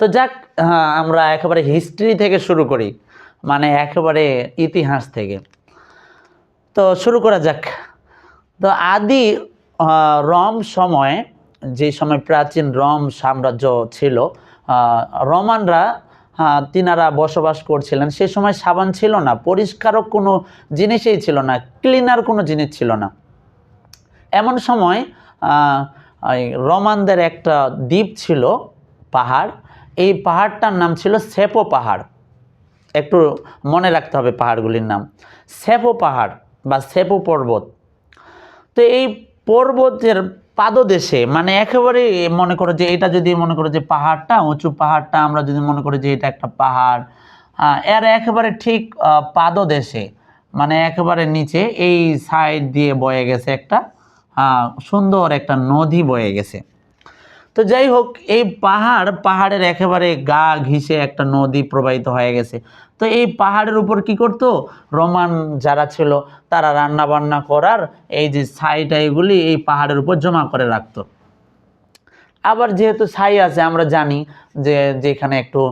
তো যাক হ্যাঁ, আমরা একেবারে হিস্ট্রি থেকে শুরু করি। মানে একেবারে ইতিহাস থেকে। তো শুরু করা যাক। তো আদি রম সময়ে যে সময় প্রাচীন রম সাম্রাজ্য ছিল রোমানরা তিনারা বসবাস করছিলেন। সে সময় সাবান ছিল না পরিষ্কারক কোনো জিনিসই ছিল না ক্লিনার কোনো জিনিস ছিল না। এমন সময় রোমানদের একটা দ্বীপ ছিল পাহাড়। এই পাহাড়টার নাম ছিল সেপো পাহাড়। একটু মনে রাখতে হবে পাহাড়গুলির নাম। সেপো পাহাড় বা সেপো পর্বত। তো এই পর্বতের পাদদেশে মানে একেবারে মনে করো যে এটা যদি মনে করো যে পাহাড়টা উঁচু পাহাড়টা আমরা যদি মনে করি যে এটা একটা পাহাড় আহ, এর একেবারে ঠিক পাদদেশে মানে একেবারে নিচে এই সাইড দিয়ে বয়ে গেছে একটা আহ, সুন্দর একটা নদী বয়ে গেছে। তো যাই হোক, এই পাহাড়, পাহাড়ের একেবারে গা ঘিসে একটা নদী প্রবাহিত হয়ে গেছে। তো এই পাহাড়ের উপর কি করত? রোমান যারা ছিল, তারা রান্না বান্না করার এই যে ছাইটাইগুলি এই পাহাড়ের উপর জমা করে রাখতো। আবার যেহেতু ছাই আছে, আমরা জানি যে যেখানে একটু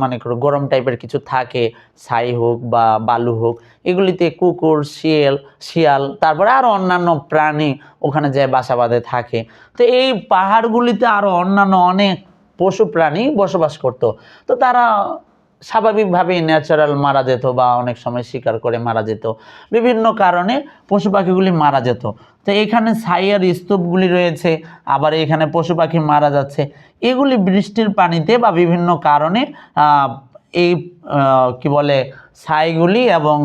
মানে গরম টাইপের কিছু থাকে, ছাই হোক বা বালু হোক, এগুলিতে কুকুর, শিয়াল শিয়াল, তারপরে আরও অন্যান্য প্রাণী ওখানে যায় বাসা বাঁধে থাকে। তো এই পাহাড়গুলিতে আরও অন্যান্য অনেক পশু প্রাণী বসবাস করতো। তো তারা স্বাভাবিকভাবেই ন্যাচারাল মারা যেত বা অনেক সময় শিকার করে মারা যেত। বিভিন্ন কারণে পশু পাখিগুলি মারা যেত। তো এখানে ছাইয়ের স্তূপগুলি রয়েছে, আবার এখানে পশু পাখি মারা যাচ্ছে। এগুলি বৃষ্টির পানিতে বা বিভিন্ন কারণে এই কি বলে, ছাইগুলি এবং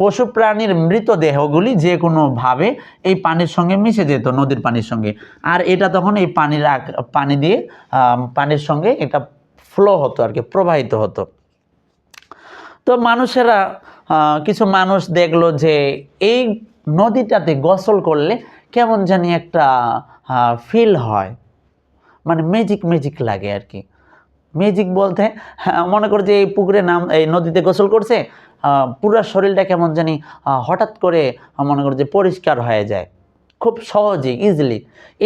পশু প্রাণীর মৃতদেহগুলি যে কোনোভাবে এই পানির সঙ্গে মিশে যেত, নদীর পানির সঙ্গে। আর এটা তখন এই পানির পানি দিয়ে পানির সঙ্গে এটা ফ্লো হতো আর কি, প্রবাহিত হতো। তো মানুষেরা কিছু মানুষ দেখল যে এই নদীটাতে গোসল করলে কেমন জানি একটা ফিল হয়। মানে ম্যাজিক ম্যাজিক লাগে আর কি। ম্যাজিক বলতে হ্যাঁ, মনে করো যে এই পুকুরে নাম এই নদীতে গোসল করছে পুরো শরীরটা কেমন জানি হঠাৎ করে মনে করো যে পরিষ্কার হয়ে যায়। খুব সহজেই ইজিলি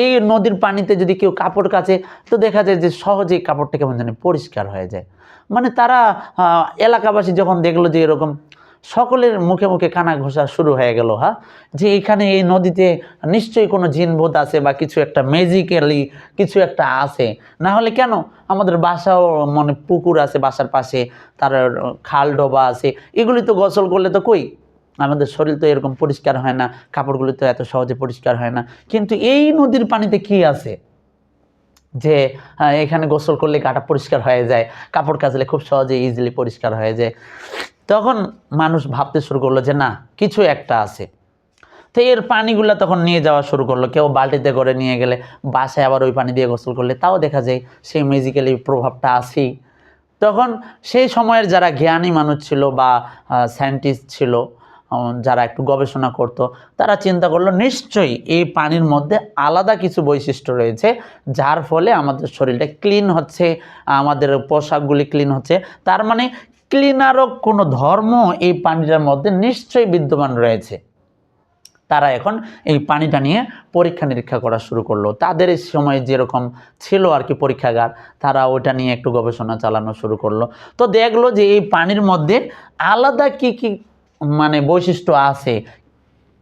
এই নদীর পানিতে যদি কেউ কাপড় কাচে তো দেখা যায় যে সহজেই কাপড়টা কেমন জানি পরিষ্কার হয়ে যায়। মানে তারা এলাকাবাসী যখন দেখল যে এরকম সকলের মুখে মুখে কানা ঘোষা শুরু হয়ে গেল হ্যাঁ? যে এখানে এই নদীতে নিশ্চয়ই কোনো জিনবোধ আছে বা কিছু একটা ম্যাজিক্যালি কিছু একটা আছে। না হলে কেন? আমাদের বাসাও মানে পুকুর আছে বাসার পাশে, তার খাল ডোবা আছে। এগুলি তো গোসল করলে তো কই? আমাদের শরীর তো এরকম পরিষ্কার হয় না, কাপড়গুলি তো এত সহজে পরিষ্কার হয় না। কিন্তু এই নদীর পানিতে কি আছে? যে এখানে গোসল করলে গাটা পরিষ্কার হয়ে যায়, কাপড় কাচলে খুব সহজে ইজিলি পরিষ্কার হয়ে যায়। তখন মানুষ ভাবতে শুরু করল যে, না, কিছু একটা আছে। তো এর পানিগুলো তখন নিয়ে যাওয়া শুরু করল। কেউ বালতিতে করে নিয়ে গেলে, বাসায় আবার ওই পানি দিয়ে গোসল করলে তাও দেখা যায় সেই মিউজিক্যালি প্রভাবটা আসেই তখন সেই সময়ের যারা জ্ঞানী মানুষ ছিল বা সায়েন্টিস্ট ছিল যারা একটু গবেষণা করত, তারা চিন্তা করল, নিশ্চয়ই এই পানির মধ্যে আলাদা কিছু বৈশিষ্ট্য রয়েছে, যার ফলে আমাদের শরীরটা ক্লিন হচ্ছে, আমাদের পোশাকগুলি ক্লিন হচ্ছে। তার মানে ক্লিনারক কোনো ধর্ম এই পানিটার মধ্যে নিশ্চয়ই বিদ্যমান রয়েছে। তারা এখন এই পানিটা নিয়ে পরীক্ষা নিরীক্ষা করা শুরু করল। তাদের এই সময় যেরকম ছিল আর কি পরীক্ষাগার, তারা ওটা নিয়ে একটু গবেষণা চালানো শুরু করল। তো দেখল যে এই পানির মধ্যে আলাদা কি কি মানে বৈশিষ্ট্য আছে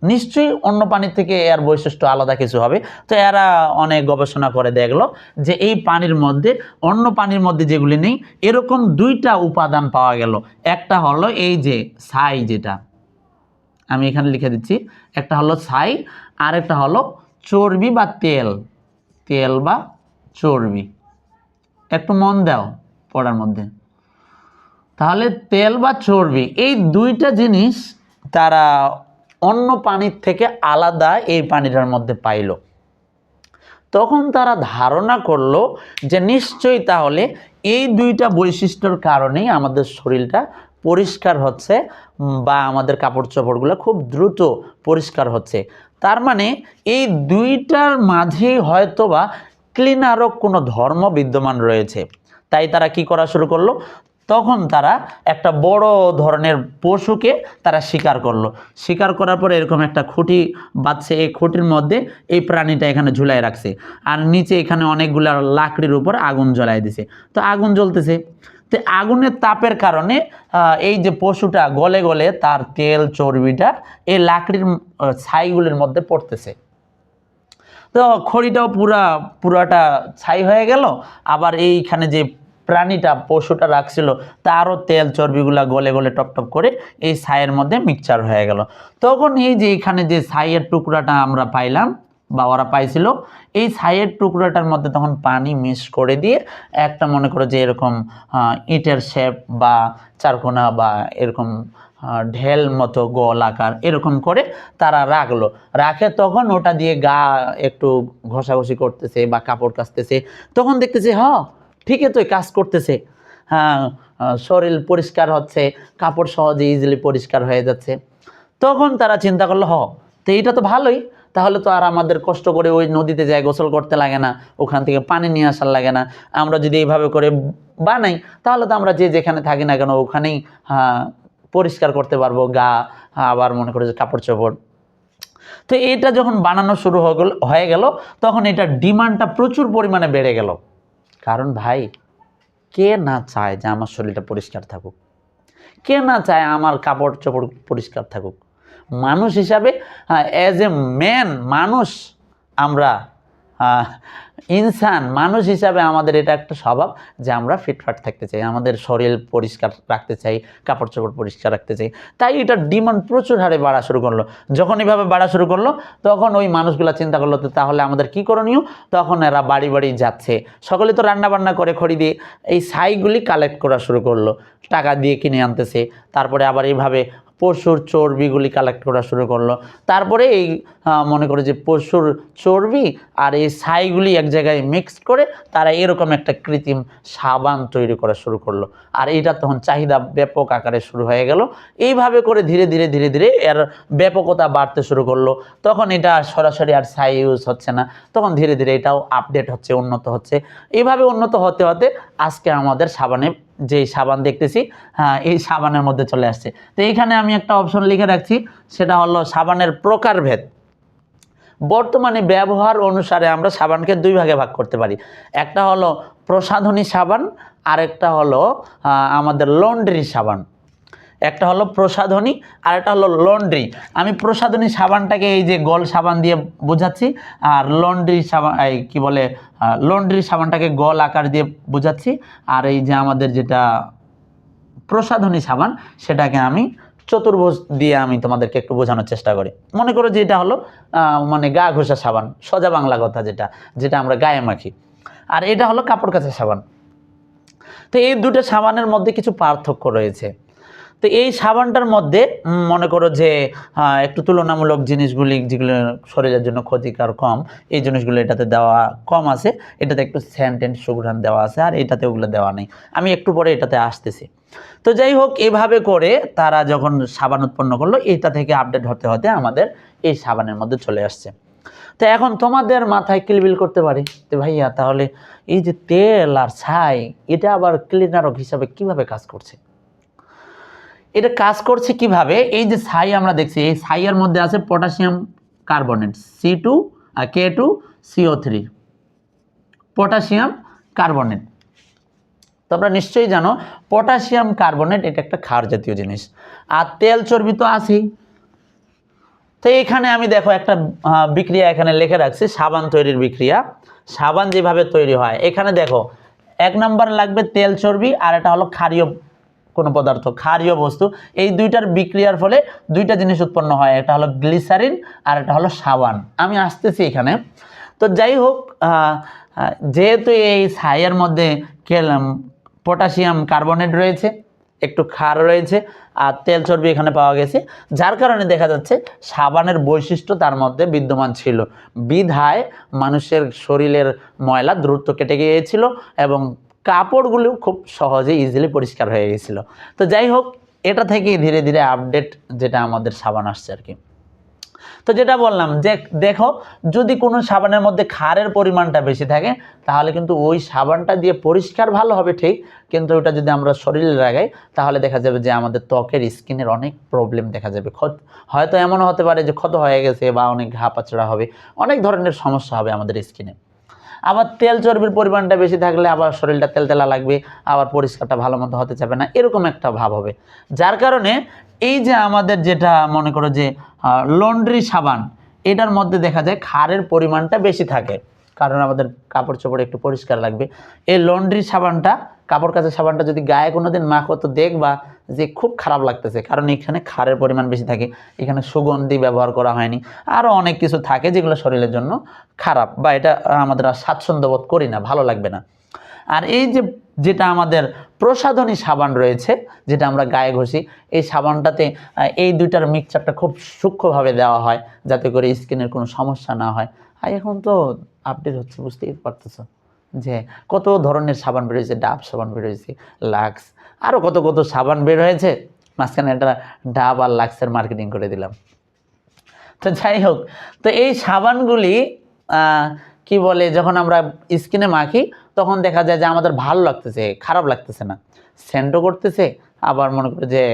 নিশ্চয়ই অন্য পানির থেকে এর বৈশিষ্ট্য আলাদা কিছু হবে। তো এরা অনেক গবেষণা করে দেখল যে এই পানির মধ্যে, অন্য পানির মধ্যে যেগুলি নেই, এরকম দুইটা উপাদান পাওয়া গেল। একটা হলো এই যে ছাই যেটা। আমি এখানে লিখে দিচ্ছি। একটা হলো ছাই আর একটা হলো চর্বি বা তেল। তেল বা চর্বি। একটু মন দাও পড়ার মধ্যে। তাহলে তেল বা চর্বি, এই দুইটা জিনিস তারা অন্য পানির থেকে আলাদা এই পানিটার মধ্যে পাইলো। তখন তারা ধারণা করল যে নিশ্চয়ই তাহলে এই দুইটা বৈশিষ্ট্যর কারণেই আমাদের শরীরটা পরিষ্কার হচ্ছে বা আমাদের কাপড় চোপড়গুলো খুব দ্রুত পরিষ্কার হচ্ছে। তার মানে এই দুইটার মাঝেই হয়তোবা ক্লিনারক কোনো ধর্ম বিদ্যমান রয়েছে। তাই তারা কি করা শুরু করল? তখন তারা একটা বড় ধরনের পশুকে তারা শিকার করল। শিকার করার পরে এরকম একটা খুঁটি বাঁধছে। এই খুঁটির মধ্যে এই প্রাণীটা এখানে ঝুলাই রাখছে। আর নিচে এখানে অনেকগুলো লাকড়ির উপর আগুন জ্বলাই দিছে। তো আগুন জ্বলতেছে। তো আগুনের তাপের কারণে এই যে পশুটা গলে গলে তার তেল, চর্বিটা এই লাকড়ির ছাইগুলির মধ্যে পড়তেছে। তো খড়িটাও পুরা, পুরাটা ছাই হয়ে গেল। আবার এইখানে যে প্রাণীটা পশুটা রাখছিল, তারও তেল চর্বিগুলা গলে গলে টপ টপ করে এই ছাইয়ের মধ্যে মিক্সচার হয়ে গেল। তখন এই যে এখানে যে ছাইয়ের টুকরাটা আমরা পাইলাম বা ওরা পাইছিল, এই ছাইয়ের টুকরাটার মধ্যে তখন পানি মিক্স করে দিয়ে একটা মনে করো যে এরকম ইটের শেপ বা চারকোনা বা এরকম ঢেল মতো গোল আকার এরকম করে তারা রাখল। রাখে তখন ওটা দিয়ে গা একটু ঘষাঘষি করতেছে বা কাপড় কাচতেছে। তখন দেখতেছে হ ঠিকই তো কাজ করতেছে। হ্যাঁ শরীর পরিষ্কার হচ্ছে কাপড় সহজে ইজিলি পরিষ্কার হয়ে যাচ্ছে। তখন তারা চিন্তা করল হ তো এইটা তো ভালোই। তাহলে তো আর আমাদের কষ্ট করে ওই নদীতে যায় গোসল করতে লাগে না ওখান থেকে পানি নিয়ে আসার লাগে না। আমরা যদি এইভাবে করে বানাই তাহলে তো আমরা যে যেখানে থাকি না কেন ওখানেই হ্যাঁ, পরিষ্কার করতে পারব গা আবার মনে করে যে কাপড় চোপড়। তো এটা যখন বানানো শুরু হয়ে গেল হয়ে গেল তখন এটা ডিমান্ডটা প্রচুর পরিমাণে বেড়ে গেল। কারণ ভাই, কে না চায় যে আমার শরীরটা পরিষ্কার থাকুক? কে না চায় আমার কাপড় চোপড় পরিষ্কার থাকুক? মানুষ হিসাবে অ্যাজ এ ম্যান মানুষ আমরা ইনসান, মানুষ হিসাবে আমাদের এটা একটা স্বভাব যে আমরা ফিটফাট থাকতে চাই, আমাদের শরীর পরিষ্কার রাখতে চাই, কাপড় চোপড় পরিষ্কার রাখতে চাই। তাই এটার ডিমান্ড প্রচুর হারে বাড়া শুরু করল। যখন এইভাবে বাড়া শুরু করল, তখন ওই মানুষগুলো চিন্তা করল তো তাহলে আমাদের কি করণীয়? তখন এরা বাড়ি বাড়ি যাচ্ছে। সকলে তো রান্না বান্না করে খড়ি দিয়ে এই ছাইগুলি কালেক্ট করা শুরু করল। টাকা দিয়ে কিনে আনতেছে। তারপরে আবার এইভাবে পশুর চর্বিগুলি কালেক্ট করা শুরু করল। তারপরে এই মনে করে যে পশুর চর্বি আর এই ছাইগুলি এক জায়গায় মিক্সড করে তারা এরকম একটা কৃত্রিম সাবান তৈরি করা শুরু করল। আর এটা তখন চাহিদা ব্যাপক আকারে শুরু হয়ে গেল। এইভাবে করে ধীরে ধীরে ধীরে ধীরে এর ব্যাপকতা বাড়তে শুরু করল। তখন এটা সরাসরি আর ছাই ইউজ হচ্ছে না। তখন ধীরে ধীরে এটাও আপডেট হচ্ছে, উন্নত হচ্ছে। এইভাবে উন্নত হতে হতে আজকে আমাদের সাবানে যে সাবান দেখতেছি হ্যাঁ এই সাবানের মধ্যে চলে আসছে। তো এখানে আমি একটা অপশন লিখে রাখছি, সেটা হলো সাবানের প্রকারভেদ। বর্তমানে ব্যবহার অনুসারে আমরা সাবানকে দুই ভাগে ভাগ করতে পারি। একটা হলো প্রসাধনী সাবান, আরেকটা হলো আমাদের লন্ড্রি সাবান। একটা হলো প্রসাধনী আর একটা হলো লন্ড্রি। আমি প্রসাধনী সাবানটাকে এই যে গোল সাবান দিয়ে বোঝাচ্ছি, আর লন্ড্রি সাবান, এই কী বলে লন্ড্রি সাবানটাকে গোল আকার দিয়ে বোঝাচ্ছি, আর এই যে আমাদের যেটা প্রসাধনী সাবান, সেটাকে আমি চতুর্ভুজ দিয়ে আমি তোমাদেরকে একটু বোঝানোর চেষ্টা করি। মনে করো যে এটা হলো মানে গা ঘষা সাবান, সোজা বাংলা কথা যেটা যেটা আমরা গায়ে মাখি। আর এটা হলো কাপড় কাচা সাবান। তো এই দুটো সাবানের মধ্যে কিছু পার্থক্য রয়েছে। তো এই সাবানটার মধ্যে মনে করো যে একটু তুলনামূলক জিনিসগুলি যেগুলো শরীরের জন্য ক্ষতিকর কম, এই জিনিসগুলো এটাতে দেওয়া কম আছে। এটাতে একটু স্যান্ট অ্যান্ড সুগ্রান দেওয়া আছে, আর এটাতে ওগুলো দেওয়া নেই। আমি একটু পরে এটাতে আসতেছি। তো যাই হোক, এভাবে করে তারা যখন সাবান উৎপন্ন করল, এটা থেকে আপডেট হতে হতে আমাদের এই সাবানের মধ্যে চলে আসছে। তো এখন তোমাদের মাথায় কিলবিল করতে পারে? তো ভাইয়া, তাহলে এই যে তেল আর ছাই, এটা আবার ক্লিনারক হিসাবে কীভাবে কাজ করছে? এটা কাজ করছে কীভাবে? এই যে ছাই আমরা দেখছি, এই ছাইয়ের মধ্যে আছে পটাশিয়াম কার্বনেট সি টু আর K two C O three potassium carbonate. তোমরা নিশ্চয়ই জানো, পটাশিয়াম কার্বনেট এটা একটা ক্ষার জাতীয় জিনিস। আর তেল চর্বি তো আছেই। তো এখানে আমি দেখো একটা বিক্রিয়া এখানে লিখে রাখছি, সাবান তৈরির বিক্রিয়া। সাবান যেভাবে তৈরি হয়, এখানে দেখো, এক নম্বর লাগবে তেল চর্বি আর এটা হলো ক্ষারীয় কোনো পদার্থ, ক্ষারীয় বস্তু, এই দুইটার বিক্রিয়ার ফলে দুইটা জিনিস উৎপন্ন হয়, একটা হলো গ্লিসারিন আর একটা হলো সাবান আমি আসতেছি এখানে। তো যাই হোক যেহেতু এই ছাইয়ের মধ্যে পটাশিয়াম কার্বনেট রয়েছে, একটু ক্ষার রয়েছে আর তেল চর্বি এখানে পাওয়া গেছে, যার কারণে দেখা যাচ্ছে সাবানের বৈশিষ্ট্য তার মধ্যে বিদ্যমান ছিল। বিধায় মানুষের শরীরের ময়লা দ্রুত কেটে গিয়েছিল এবং কাপড়গুলো খুব সহজে ইজিলি পরিষ্কার হয়ে গেছিল। তো যাই হোক, এটা থেকেই ধীরে ধীরে আপডেট যেটা আমাদের সাবান আসছে আর কি। তো যেটা বললাম, যে দেখো, যদি কোনো সাবানের মধ্যে ক্ষারের পরিমাণটা বেশি থাকে, তাহলে কিন্তু ওই সাবানটা দিয়ে পরিষ্কার ভালো হবে ঠিক, কিন্তু ওটা যদি আমরা শরীরে লাগাই, তাহলে দেখা যাবে যে আমাদের ত্বকের স্কিনের অনেক প্রবলেম দেখা যাবে। ক্ষত- হয়তো এমনও হতে পারে যে ক্ষত হয়ে গেছে বা অনেক ঘা পাচড়া হবে, অনেক ধরনের সমস্যা হবে আমাদের স্কিনে। আবার তেল চর্বির পরিমাণটা বেশি থাকলে আবার শরীরটা তেলতেলা লাগবে, আবার পরিষ্কারটা ভালো মতো হতে যাবে না, এরকম একটা ভাব হবে। যার কারণে এই যে আমাদের যেটা মনে করো যে লন্ড্রি সাবান, এটার মধ্যে দেখা যায় খারের পরিমাণটা বেশি থাকে। কারণ আমাদের কাপড় চোপড় একটু পরিষ্কার লাগবে। এই লন্ড্রি সাবানটা কাপড় কাচের সাবানটা যদি গায়ে কোনো দিন মাখো তো দেখবা যে খুব খারাপ লাগতেছে। কারণ এখানে খারের পরিমাণ বেশি থাকে, এখানে সুগন্ধি ব্যবহার করা হয়নি। আরও অনেক কিছু থাকে যেগুলো শরীরের জন্য খারাপ বা এটা আমাদের আর স্বাচ্ছন্দ্য বোধ করি না, ভালো লাগবে না। আর এই যে, যেটা আমাদের প্রসাধনী সাবান রয়েছে, যেটা আমরা গায়ে ঘষি, এই সাবানটাতে এই দুইটার মিক্সচারটা খুব সূক্ষ্মভাবে দেওয়া হয়, যাতে করে স্কিনের কোনো সমস্যা না হয়। আর এখন তো আপডেট হচ্ছে, বুঝতেই পারতেছো। যে কত ধরনের সাবান বেরোয়েছে ডাব সাবান বেরোয়েছে লাক্স আরও কত কত সাবান বের হয়েছে। মাঝখানে একটা ডাব আর লাক্সের মার্কেটিং করে দিলাম। তো যাই হোক, তো এই সাবানগুলি কি বলে, যখন আমরা স্কিনে মাখি, তখন দেখা যায় যে আমাদের ভালো লাগতেছে, খারাপ লাগতেছে না। সেন্টও করতেছে, আবার মনে করে যে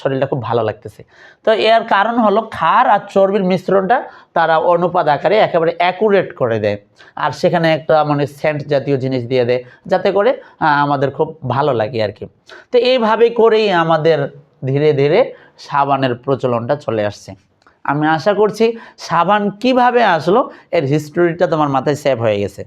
শরীরটা খুব ভালো লাগতেছে। তো এর কারণ হলো খার আর চর্বির মিশ্রণটা তারা অনুপাত আকারে একেবারে অ্যাকুরেট করে দেয়। আর সেখানে একটা মানে সেন্ট জাতীয় জিনিস দিয়ে দেয়, যাতে করে আমাদের খুব ভালো লাগে আর কি তো এইভাবে করেই আমাদের ধীরে ধীরে সাবানের প্রচলনটা চলে আসছে। আমি আশা করছি সাবান কীভাবে আসলো, এর হিস্টোরিটা তোমার মাথায় সেভ হয়ে গেছে।